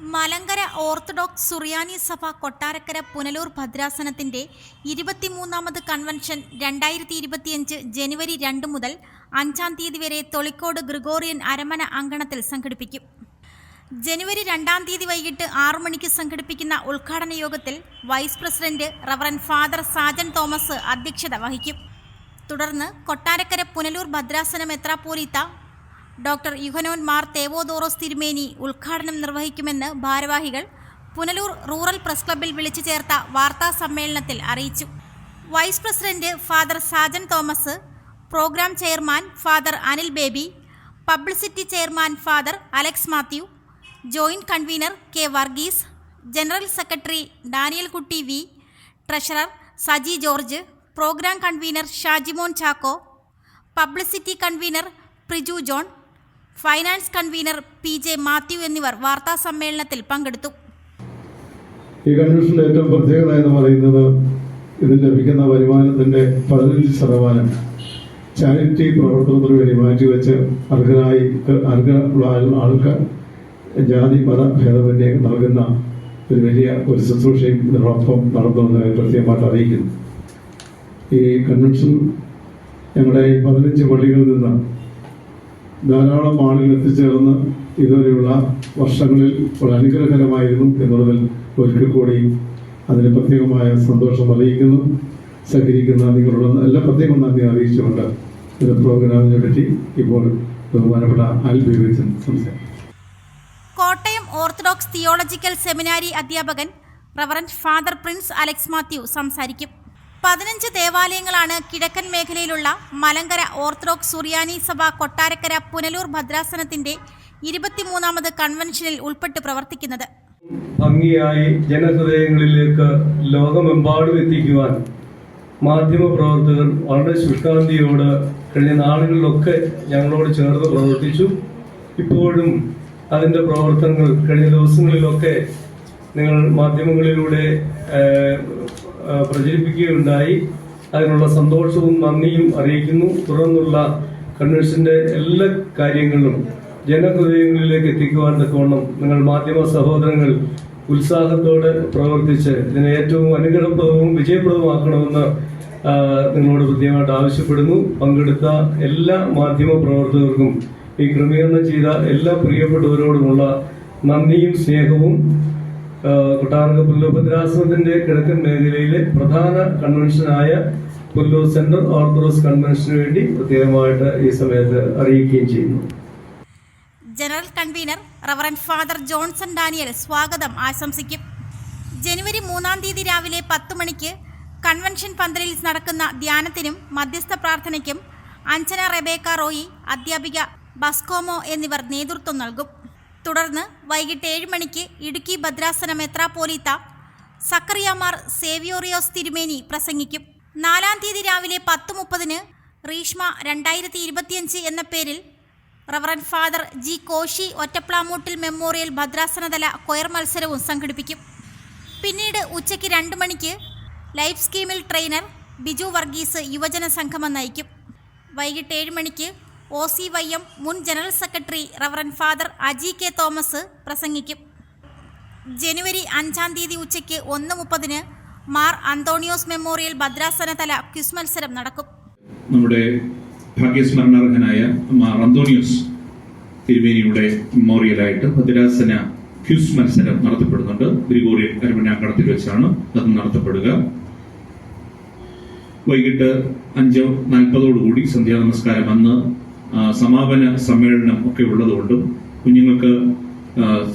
Malankara orthodox സുറിയാനി സഭ കൊട്ടാരക്കര പുനലൂർ ഭദ്രാസനത്തിന്റെ ഇരുപത്തിമൂന്നാമത് കൺവെൻഷൻ രണ്ടായിരത്തി ഇരുപത്തിയഞ്ച് ജനുവരി രണ്ട് മുതൽ അഞ്ചാം തീയതി വരെ തൊളിക്കോട് ഗ്രിഗോറിയൻ അരമന അങ്കണത്തിൽ സംഘടിപ്പിക്കും. ജനുവരി രണ്ടാം തീയതി വൈകിട്ട് ആറു മണിക്ക് സംഘടിപ്പിക്കുന്ന ഉദ്ഘാടന യോഗത്തിൽ vice president reverend father Sajan Thomas അധ്യക്ഷത വഹിക്കും. തുടർന്ന് കൊട്ടാരക്കര പുനലൂർ ഭദ്രാസനം മെത്രാപ്പോലീത്ത ഡോക്ടർ യുഹനോൻ മാർ തേവോദോറോസ് തിരുമേനി ഉദ്ഘാടനം നിർവഹിക്കുമെന്ന് ഭാരവാഹികൾ പുനലൂർ റൂറൽ പ്രസ് ക്ലബ്ബിൽ വിളിച്ചു ചേർത്ത വാർത്താ സമ്മേളനത്തിൽ അറിയിച്ചു. Vice president father Sajan Thomas program chairman father Anil Baby publicity chairman father Alex Mathew joint convener K Varghese general secretary Daniel Kutty V treasurer Saji George program convener Shajimon Chacko publicity convener Priju John finance convener P J Mathew എന്നിവർ വാർത്താ സമ്മേളനത്തിൽ പങ്കെടുത്തു. ഈ കൺവെൻഷനിൽ ഏറ്റവും പ്രത്യേകത എന്ന് പറയുന്നത് ഇതിൽ ലഭിക്കുന്ന വരുമാനത്തിന്റെ പതിനഞ്ച് ശതമാനം ചാരിറ്റി പ്രവർത്തനത്തിന് വേണ്ടി മാറ്റിവെച്ച് അർഹരായി അർഹരുള്ള ആൾക്കാർ ആൾക്ക് ജാതി മത ഭേദമന്യേ നൽകുന്ന ഒരു വലിയ ഒരു ശുശ്രൂഷയും ഇതിനോടൊപ്പം നടത്തുമെന്ന് പ്രത്യേകമായിട്ട് അറിയിക്കുന്നു. ഈ കൺവെൻഷൻ ഞങ്ങളുടെ പതിനഞ്ച് പള്ളികളിൽ നിന്ന് ധാരാളം ആളുകൾ എത്തിച്ചേർന്ന് ഇതുവരെയുള്ള വർഷങ്ങളിൽ വളരെ അനുഗ്രഹകരമായിരുന്നു എന്നുള്ളതിൽ ഒരിക്കൽ കൂടി അതിന് പ്രത്യേകമായ സന്തോഷം അറിയിക്കുന്നു. സഹകരിക്കുന്ന നിങ്ങളുടെ എല്ലാ പ്രത്യേകം നന്ദി അറിയിച്ചുകൊണ്ട് ഇത് പ്രോഗ്രാമിനെ പറ്റി ഇപ്പോൾ ബഹുമാനപ്പെട്ട ആൽബി സംസാരിക്കും. കോട്ടയം ഓർത്തഡോക്സ് തിയോളജിക്കൽ സെമിനാരി അധ്യാപകൻ reverend father Prince Alex Mathew സംസാരിക്കും. പതിനഞ്ച് ദേവാലയങ്ങളാണ് കിഴക്കൻ മേഖലയിലുള്ള മലങ്കര ഓർത്തഡോക്സ് സുറിയാനി സഭ കൊട്ടാരക്കര പുനലൂർ ഭദ്രാസനത്തിന്റെ ഇരുപത്തിമൂന്നാമത് കൺവെൻഷനിൽ ഉൾപ്പെട്ട് പ്രവർത്തിക്കുന്നത്. ഭംഗിയായി ജനഹൃദയങ്ങളിലേക്ക് ലോകമെമ്പാടും എത്തിക്കുവാൻ മാധ്യമപ്രവർത്തകർ വളരെ ശുഷ്കാന്തിയോട് കഴിഞ്ഞ നാളുകളിലൊക്കെ ഞങ്ങളോട് ചേർന്ന് പ്രവർത്തിച്ചു. ഇപ്പോഴും അതിന്റെ പ്രവർത്തനങ്ങൾ കഴിഞ്ഞ ദിവസങ്ങളിലൊക്കെ നിങ്ങൾ മാധ്യമങ്ങളിലൂടെ പ്രചരിപ്പിക്കുകയുണ്ടായി. അതിനുള്ള സന്തോഷവും നന്ദിയും അറിയിക്കുന്നു. തുടർന്നുള്ള കൺവെൻഷന്റെ എല്ലാ കാര്യങ്ങളും ജനഹൃദയങ്ങളിലേക്ക് എത്തിക്കുവാൻ തക്കവണ്ണം നിങ്ങൾ മാധ്യമ സഹോദരങ്ങൾ ഉത്സാഹത്തോടെ പ്രവർത്തിച്ച് ഇതിനെ ഏറ്റവും അനുഗ്രഹപ്രദവും വിജയപ്രദമാക്കണമെന്ന് നിങ്ങളോട് പ്രത്യേകമായിട്ട് ആവശ്യപ്പെടുന്നു. പങ്കെടുത്ത എല്ലാ മാധ്യമ പ്രവർത്തകർക്കും ഈ ക്രമീകരണം ചെയ്ത എല്ലാ പ്രിയപ്പെട്ടവരോടുമുള്ള നന്ദിയും സ്നേഹവും ആ, കൊട്ടാരക്ക പുല്ലൂർ ഭദ്രാസനത്തിന്റെ കിഴക്കൻ മേഖലയിലെ പ്രധാന കൺവെൻഷനായ പുല്ലോ സെൻട്രൽ ഓർത്തഡോക്സ് കൺവെൻഷന് വേണ്ടി പ്രത്യേകമായിട്ട് ഈ സമയത്ത് അറിയിക്കുകയും ചെയ്യുന്നു. General convener reverend father Johnson Daniel സ്വാഗതം ആശംസിക്കും. ജനുവരി മൂന്നാം തീയതി രാവിലെ പത്ത് മണിക്ക് കൺവെൻഷൻ പന്തലിൽ നടക്കുന്ന ധ്യാനത്തിനും മധ്യസ്ഥ പ്രാർത്ഥനയ്ക്കും അഞ്ജന റെബേക്ക റോയി അധ്യാപിക ബസ്കോമോ എന്നിവർ നേതൃത്വം നൽകും. തുടർന്ന് വൈകിട്ട് ഏഴ് മണിക്ക് ഇടുക്കി ഭദ്രാസന മെത്രാപ്പോലീത്ത സക്കറിയമാർ സേവിയോറിയോസ് തിരുമേനി പ്രസംഗിക്കും. നാലാം തീയതി രാവിലെ പത്ത് മുപ്പതിന് റീഷ്മ രണ്ടായിരത്തി ഇരുപത്തിയഞ്ച് എന്ന പേരിൽ reverend father G Koshy Ottaplamoottil memorial ഭദ്രാസനതല choir മത്സരവും സംഘടിപ്പിക്കും. പിന്നീട് ഉച്ചയ്ക്ക് രണ്ട് മണിക്ക് ലൈഫ് സ്കീമിൽ ട്രെയിനർ ബിജു വർഗീസ് യുവജന സംഗമം നയിക്കും. വൈകിട്ട് ഏഴ് മണിക്ക് ഒ സി വൈ എം മുൻ general secretary reverend father Aji K Thomas പ്രസംഗിക്കും. ജനുവരി അഞ്ചാം തീയതി ഉച്ചയ്ക്ക് ഒന്ന് മുപ്പതിന് മാർ അന്തോണിയോസ് മെമ്മോറിയൽ ഭദ്രാസനതല ക്വിസ് മത്സരം നടക്കും. നമ്മുടെ ഭാഗ്യസ്മരണാർഹനായ മാർ അന്തോണിയോസ് തിരുമേനിയുടെ മെമ്മോറിയലായിട്ട് ഭദ്രാസന ക്യൂസ് മത്സരം നടത്തപ്പെടുന്നുണ്ട്. ഗ്രിഗോറിയൻ അരമനാങ്കണത്തിൽ വെച്ചാണ് അത് നടത്തപ്പെടുക. വൈകിട്ട് അഞ്ച് നാൽപ്പതോടുകൂടി സന്ധ്യാ നമസ്കാരം. അന്ന് സമാപന സമ്മേളനം ഒക്കെ ഉള്ളതുകൊണ്ടും കുഞ്ഞുങ്ങൾക്ക്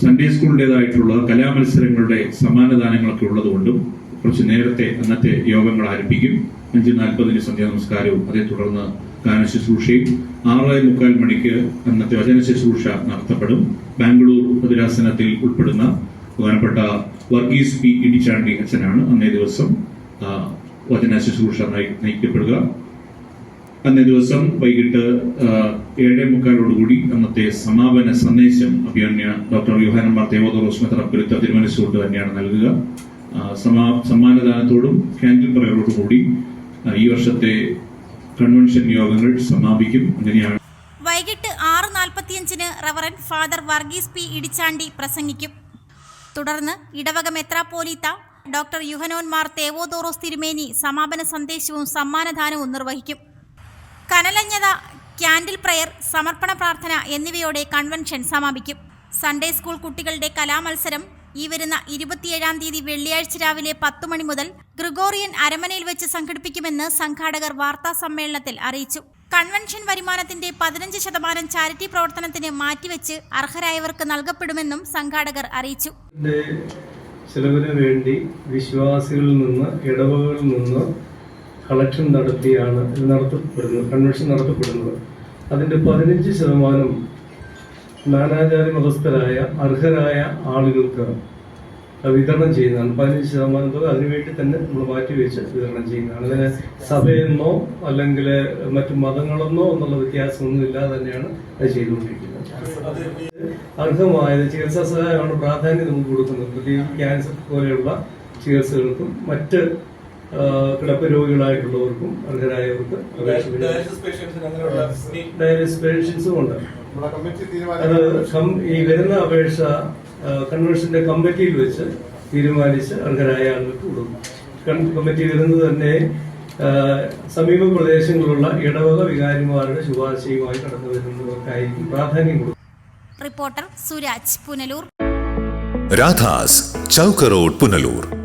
സൺഡേ സ്കൂളിന്റെതായിട്ടുള്ള കലാമത്സരങ്ങളുടെ സമ്മാനദാനങ്ങളൊക്കെ ഉള്ളതുകൊണ്ടും കുറച്ച് നേരത്തെ അന്നത്തെ യോഗങ്ങൾ ആരംഭിക്കും. അഞ്ച് നാൽപ്പതിന് സന്ധ്യാ നമസ്കാരവും. അതേ തുടർന്ന് ഗാനശുശ്രൂഷയും ആറ് മുക്കാൽ മണിക്ക് അന്നത്തെ വചന ശുശ്രൂഷ നടത്തപ്പെടും. ബാംഗ്ലൂർ ഭദ്രാസനത്തിൽ ഉൾപ്പെടുന്ന പ്രധാനപ്പെട്ട വർഗീസ് പി ഇടിച്ചാണ്ടി അച്ഛനാണ് അന്നേ ദിവസം വചന ശുശ്രൂഷ നയി- നയിക്കപ്പെടുക. അന്നേ ദിവസം വൈകിട്ട് ഏഴേ മുക്കാലോടുകൂടി അന്നത്തെ സമാപന സന്ദേശം അഭിയന്യ ഡോക്ടർ യുഹാനന്മാർ തേവോദോറോസ് പുരുത്ത തിരുമനസ്സുകൊണ്ട് തന്നെയാണ് നൽകുക. സമാ സമ്മാനദാനത്തോടും ക്യാൻഡിൽ കൂടി ഈ വർഷത്തെ കൺവെൻഷൻ യോഗങ്ങൾ സമാപിക്കും. അങ്ങനെയാണ്. വൈകിട്ട് ആറ് നാൽപ്പത്തിയഞ്ചിന് reverend father Varghese P Idichandy പ്രസംഗിക്കും. തുടർന്ന് ഇടവക മെത്രാപ്പോലീത്ത ഡോക്ടർ യുഹനോൻ മാർ തേവോദോറോസ് തിരുമേനി സമാപന സന്ദേശവും സമ്മാനദാനവും നിർവഹിക്കും. കനലഞ്ഞത ക്യാൻഡിൽ പ്രയർ സമർപ്പണ പ്രാർത്ഥന എന്നിവയോടെ കൺവെൻഷൻ സമാപിക്കും. സൺഡേ സ്കൂൾ കുട്ടികളുടെ കലാമത്സരം ഈ വരുന്ന ഇരുപത്തിയേഴാം തീയതി വെള്ളിയാഴ്ച രാവിലെ പത്തു മണി മുതൽ ഗ്രിഗോറിയൻ അരമനയിൽ വെച്ച് സംഘടിപ്പിക്കുമെന്ന് സംഘാടകർ വാർത്താ സമ്മേളനത്തിൽ അറിയിച്ചു. കൺവെൻഷൻ വരുമാനത്തിന്റെ പതിനഞ്ച് ശതമാനം ചാരിറ്റി പ്രവർത്തനത്തിന് മാറ്റിവെച്ച് അർഹരായവർക്ക് നൽകപ്പെടുമെന്നും സംഘാടകർ അറിയിച്ചു. ചെലവിന് വേണ്ടി വിശ്വാസികളിൽ നിന്ന് ഇടവകളിൽ നിന്ന് കളക്ഷൻ നടത്തിയാണ് നടത്തപ്പെടുന്നത് കൺവെൻഷൻ നടത്തപ്പെടുന്നത്. അതിന്റെ പതിനഞ്ച് ശതമാനം നാനാചാര മതസ്ഥരായ അർഹരായ ആളുകൾക്ക് വിതരണം ചെയ്യുന്നതാണ്. പതിനഞ്ച് ശതമാനം തുക അതിനുവേണ്ടി തന്നെ നമ്മൾ മാറ്റിവെച്ച് വിതരണം ചെയ്യുന്നതാണ്. അതിന് സഭയെന്നോ അല്ലെങ്കിൽ മറ്റു മതങ്ങളെന്നോ എന്നുള്ള വ്യത്യാസമൊന്നും ഇല്ലാതെ തന്നെയാണ് അത് ചെയ്തുകൊണ്ടിരിക്കുന്നത്. അർഹമായത് ചികിത്സാ സഹായമാണ് പ്രാധാന്യം നമുക്ക് കൊടുക്കുന്നത്. പ്രത്യേകിച്ച് ക്യാൻസർ പോലെയുള്ള ചികിത്സകൾക്കും മറ്റ് കിടപ്പ് രോഗികളായിട്ടുള്ളവർക്കും അർഹരായവർക്ക് ഡയാലിസിസ് പേഷ്യൻസും ഉണ്ട്. അത് ഈ വരുന്ന അപേക്ഷ കൺവെൻഷന്റെ കമ്മിറ്റിയിൽ വെച്ച് തീരുമാനിച്ച് അർഹരായ ആളുകൾക്ക് കൊടുക്കും. കൺ- കമ്മിറ്റി വരുന്നത് തന്നെ സമീപ പ്രദേശങ്ങളിലുള്ള ഇടവക വികാരിമാരുടെ ശുപാർശയുമായി കടന്നു വരുന്നവർക്കായിരിക്കും പ്രാധാന്യം കൊടുക്കും. റിപ്പോർട്ടർ സുരാജ് പുനലൂർ. രാധാസ് ചൗക്ക റോഡ് പുനലൂർ.